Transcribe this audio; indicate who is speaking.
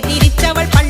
Speaker 1: തിരിച്ചവൾ തിരിച്ചവൾ